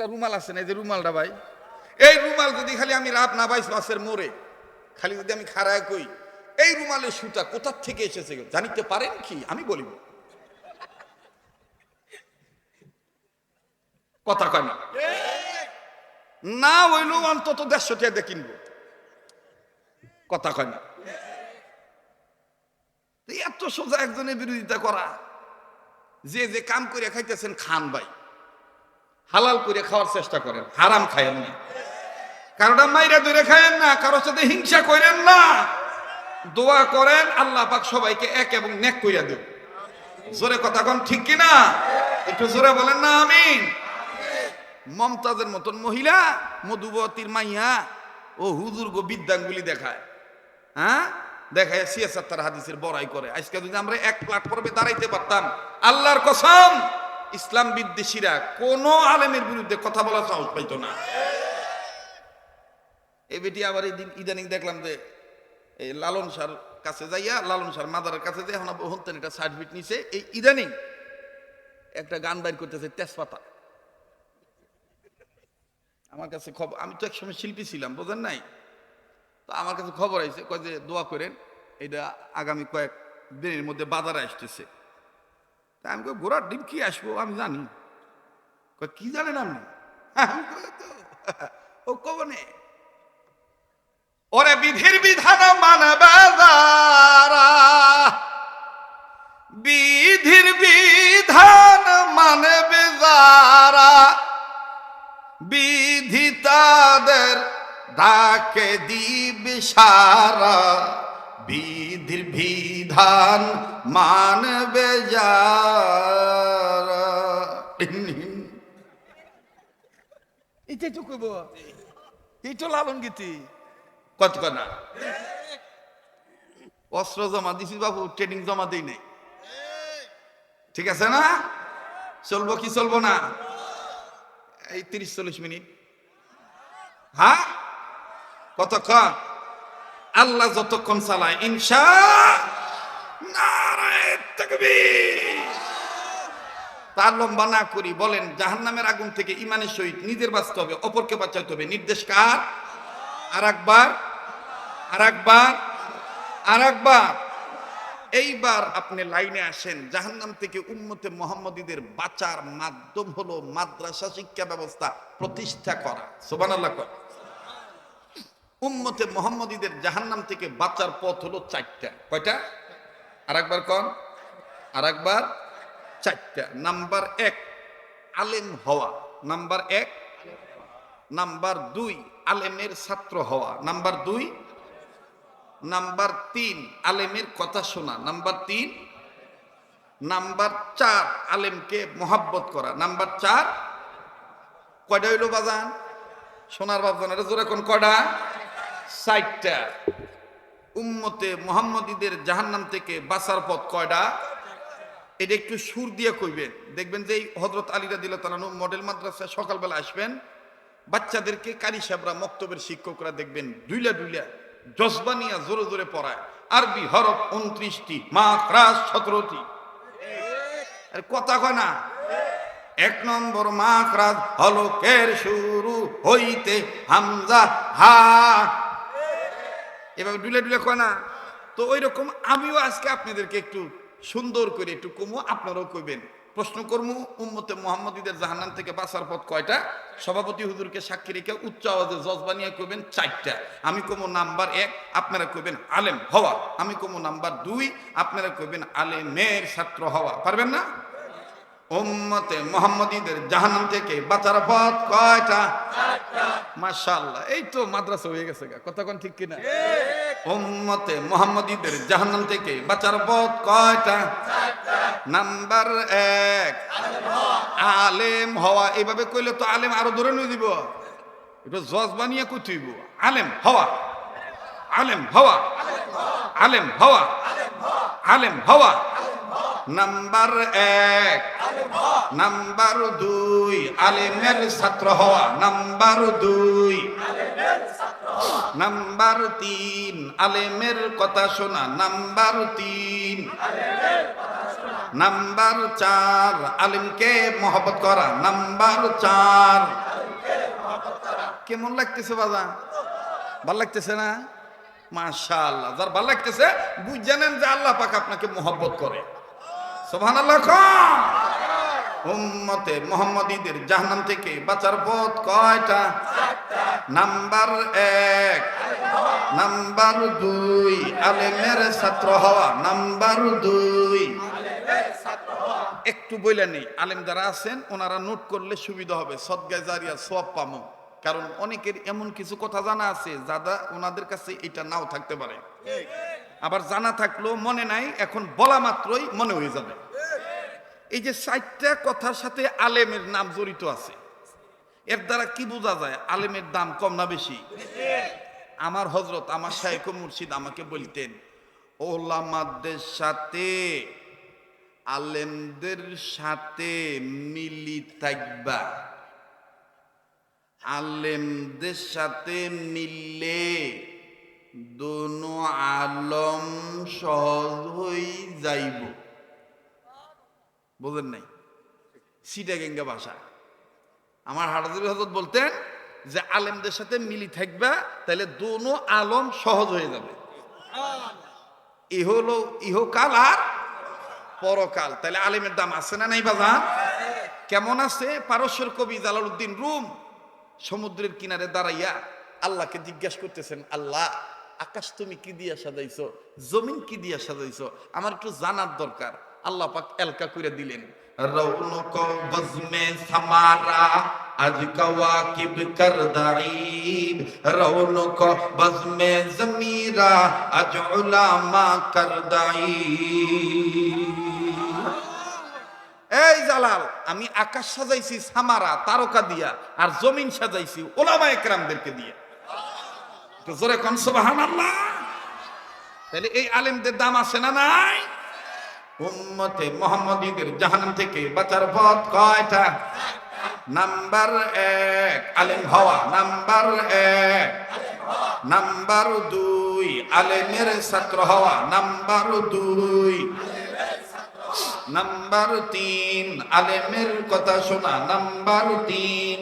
একটা রুমাল আছে না, এই যে রুমালটা ভাই? এই রুমাল যদি খালি আমি রাত না পাইস মাসের মোড়ে, খালি যদি আমি খাড়ায় কই, এই রুমালের সুতা কোথার থেকে এসেছে জানিতে পারেন কি? আমি বলিব কথা কয় না। না হইলেও অন্তত দেড়শো টাকা দিয়ে কিনবো। কথা কয় না। এত সোজা একজনের বিরোধিতা করা। যে যে কাম করে খাইতেছেন খান ভাই। হালাল করে খাওয়ার চেষ্টা করেন, হারাম খায়েন না। কারোটা মাইরা ধরে খায়েন না, কারোর সাথে হিংসা করেন না। দোয়া করেন, আল্লাহ পাক সবাইকে এক এবং নেক কইরা দেব জোরে কথা কোন ঠিক কিনা? একটু জোরে বলেন না, আমিন। মমতাজের মতন মহিলা, মধুবতীর মাইয়া, ও হুজুর গো বিদ্যাঙ্গুলি দেখায়। হ্যাঁ? দেখায় সিয়াসার তার হাদিসের বড়াই করে। আজকে যদি আমরা এক প্ল্যাটফর্মে দাঁড়াইতে পারতাম, আল্লাহর কসম ইসলাম বিদ্বেষীরা কোন আলেমের বিরুদ্ধে কথা বলার সাহস পাইতো না। এই বেটি আবার এই দিন ইদানিং দেখলাম যে, এই লালন সার কাছে যাইয়া, লালন সার মাদারের কাছে যাই এখন হতেন এটা সার্টিফিকেট নিছে। এই ইদানিং একটা গান বাইর করতেছে, তেজপাতা। আমার কাছে খবর আমি তো একসময় শিল্পী ছিলাম, বোঝেন নাই? তো আমার কাছে খবর আইছে, কয় যে, দোয়া করেন, এটা আগামী কয়েক দিনের মধ্যে বাজারে আসতেছে। তা আমি ঘোড়ার ডিম কি আসব? আমি জানি। কি জানেন আপনি? আমি ও কবনে ওরে বিধির বিধান মানবে বিধির বিধান মানবে যারা, বিধি তাদের ডাকে দিবে সারা, বিধির বিধান মানবে এটাই তো কইব। এই লালন গীতি। কত না অস্ত্র জমা দিছি বাবু ট্রেনিং জমা দিই নাই। ঠিক আছে না? চলবো কি চলবো না? এই তিরিশ চল্লিশ মিনিট। হ্যাঁ কতক্ষণ? আল্লাহ যতক্ষণ চালায়, ইনশা নারায়ে তাকবীর। তার লম্বা না করি, বলেন, জাহান্নামের আগুন থেকে ইমানের সহিত নিজের বাঁচতে হবে, অপরকে বাঁচাতে হবে। নির্দেশ কার? আর একবার আর একবার আর একবার এইবার আপনি লাইনে আসেন, জাহান্নাম থেকে উন্মতে মোহাম্মদীদের বাঁচার মাধ্যম হলো মাদ্রাসা শিক্ষা ব্যবস্থা প্রতিষ্ঠা করা। সোবান আল্লাহ কর মোহাম্মদীদের জাহান্নাম থেকে বাঁচার পথ হলো চারটা। কয়টা? আর একবার কন। আর একবার চারটা। নাম্বার এক, আলেম হওয়া। নাম্বার এক, নাম্বার দুই, আলেমের ছাত্র হওয়া। নাম্বার দুই, নাম্বার তিন, আলেমের কথা শোনা। নাম্বার তিন, নাম্বার চার, আলেমকে মোহাব্বত করা। নাম্বার চার, কয়টা হইল বাজান? সোনার বাজান এটা জোরে কোন কয়টা? সাইটটা উম্মতে মোহাম্মদীদের জাহান্নাম থেকে বাঁচার পথ কয়টা? এটা একটু সুর দিয়ে কইবেন। দেখবেন যে এই হজরত আলীরা দিল তালানু মডেল মাদ্রাসায় সকালবেলা আসবেন, বাচ্চাদেরকে কারি সাবরা মক্তবের শিক্ষকরা দেখবেন ডুইলা ডুইলা জজবা নিয়ে জোরে জোরে পড়ায়। আরবি হরফ উনত্রিশটি মা ক্রাস সতেরোটি। আরে কথা কয় না। এক নম্বর মা ক্রাস হলকের শুরু হইতে হামজা, হা। এভাবে ডুলে ডুলে কয় না। তো ওই রকম আমিও আজকে আপনাদেরকে একটু সুন্দর করে একটু কমু, আপনারাও কইবেন। প্রশ্ন করমু, উম্মতে মোহাম্মদীদের জাহান্নাম থেকে বাঁচার পথ কয়টা? সভাপতি হুজুরকে সাক্ষী রেখে উচ্চ আওয়াজে জজবা নিয়ে কইবেন চারটা। আমি কমু নাম্বার এক, আপনারা কইবেন আলেম হওয়া। আমি কমু নাম্বার দুই, আপনারা কইবেন আলেমের ছাত্র হওয়া। পারবেন না? উম্মতে মোহাম্মদীদের জাহান্নাম থেকে বাঁচার পথ কয়টা? মাশাআল্লাহ, এই তো মাদ্রাসা হয়ে গেছে কথা কোন ঠিক কিনা? উম্মতে মোহাম্মদীদের জাহান্নাম থেকে বাঁচার পথ কয়টা? নাম্বার এক, আলেম হওয়া। এইভাবে কইলে তো আলেম আরও ধরে নিয়ে দিব। এটা জজ বানিয়ে কইতেইব আলেম হওয়া। আলেম হওয়া। আলেম হওয়া। আলেম হওয়া। নাম্বার এক, নাম্বার দুই, আলেমের ছাত্র হওয়া। নাম্বার দুই নাম্বার তিন, আলেমের কথা শোনা। নাম্বার তিন, নাম্বার চার, আলিমকে মহব্বত করা। নাম্বার চার। কেমন লাগতেছে বাজা ভালো লাগতেছে না? মাশাআল্লাহ, যার ভালো লাগতেছে, বুঝ জানেন যে আল্লাহ পাক আপনাকে মোহব্বত করে। সুবহানাল্লাহ খান উম্মতে মোহাম্মদীদের জাহান্নাম থেকে বাঁচার পথ কয়টা? নাম্বার এক, নাম্বার দুই, আলেমের ছাত্র হওয়া। নাম্বার দুই, একটু বইলে নেই, আলেম যারা আছেন, ওনারা নোট করলে সুবিধা হবে। সদগায় জারিয়া সব পামো। কারণ অনেকের এমন কিছু কথা জানা আছে, যাদা ওনাদের কাছে এটা নাও থাকতে পারে। আবার জানা থাকলেও মনে নাই, এখন বলা মাত্রই মনে হয়ে যাবে। এই যে চারটা কথার সাথে আলেমের নাম জড়িত আছে, এর দ্বারা কি বোঝা যায় আলেমের দাম কম না বেশি? আমার হজরত, আমার শাহেখ মুর্শিদ আমাকে বলতেন ওলামাদের সাথে, আলেমদের সাথে মিলি থাকবা। আলেমদের সাথে মিললে দোনো আলম সহজ হই যাইব। বোঝেন নাই? সিটা গেঙ্গা ভাষা। আমার হাটাজুর হজরত বলতেন যে, আলেমদের সাথে মিলি থাকবা তাহলে দোনো আলম সহজ হয়ে যাবে। ইহ হলো ইহকাল আর পরকাল। তাহলে আলেমের দাম আছে না নাই বাজা কেমন আছে? পারস্যের কবি জালালউদ্দিন রুম সমুদ্রের কিনারে দাঁড়াইয়া আল্লাহকে জিজ্ঞাসা করতেছেন, আল্লাহ, আকাশ তুমি কি দিয়া সাজাইছো? জমিন কি দিয়া সাজাইছো? আমার একটু জানার দরকার। আল্লাহ পাক এলকা করে দিলেন রৌনক বজমে সামারা আজ কওয়াকিব কর দাঈব রৌনক বজমে জমিরা আজ উলামা কর এই জালাল আমি আকাশ সাজাইছি সামারা তারকা দিয়া আর জমিন সাজাইছি ওলামা একরামদেরকে দিয়ে। জোরে কন সুবহানাল্লাহ। তাহলে এই আলেমদের দাম আছে না নাই? উম্মতে মোহাম্মদীদের জাহান্নাম থেকে বাঁচার পথ কয়টা? নাম্বার এক, আলেম হওয়া। নাম্বার এক, নাম্বার দুই, আলেমের ছাত্র হওয়া। নাম্বার দুই, নাম্বার তিন, আলেমের কথা শোনা। নাম্বার তিন,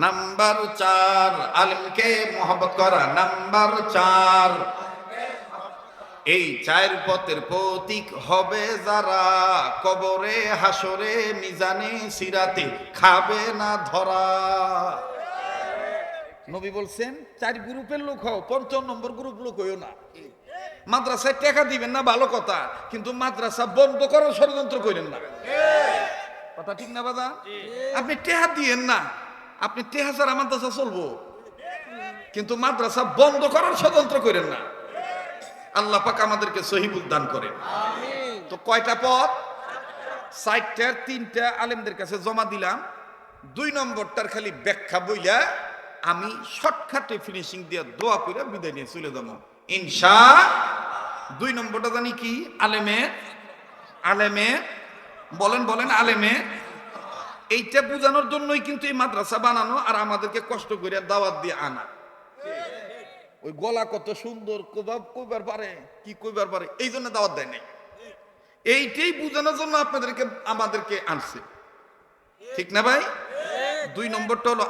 নাম্বার চার, আলেমকে মোহাম্মত করা। নাম্বার চার এই চার পথের প্রতীক হবে যারা কবরে, হাসরে, মিজানে, সিরাতে খাবে না ধরা। নবী বলছেন, চার গ্রুপের লোক হও পঞ্চম নম্বর গ্রুপ লোক হইও না। মাদ্রাসায় টাকা দিবেন না, ভালো কথা, কিন্তু মাদ্রাসা বন্ধ করার ষড়যন্ত্র করেন না। কথা ঠিক না বাদা? আপনি টেহা দিয়েন না, আপনি টেহা ছাড়া মাদ্রাসা চলবো। কিন্তু মাদ্রাসা বন্ধ করার ষড়যন্ত্র করেন না। আল্লাহ পাক আমাদেরকে সহিবুল দান করেন। তো কয়টা পথ? সাইটটার তিনটা আলেমদের কাছে জমা দিলাম। দুই নম্বরটার খালি ব্যাখ্যা বইলা আমি শর্টকাটে ফিনিশিং দিয়ে দোয়া করে বিদায় নিয়ে চলে যাব। ইনশা দুই নম্বরটা জানি কি? আলেমে আলেমে বলেন বলেন আলেমে। এইটা বোঝানোর জন্যই কিন্তু এই মাদ্রাসা বানানো আর আমাদেরকে কষ্ট করে দাওয়াত দিয়ে আনা। ওই গলা কত সুন্দর কোবাব কইবার পারে? কি কইবার পারে? এই জন্য দাওয়াত দেয় নাই। এইটাই বোঝানোর জন্য আপনাদেরকে আমাদেরকে আনছে। ঠিক না ভাই? দুই নম্বরটা হলো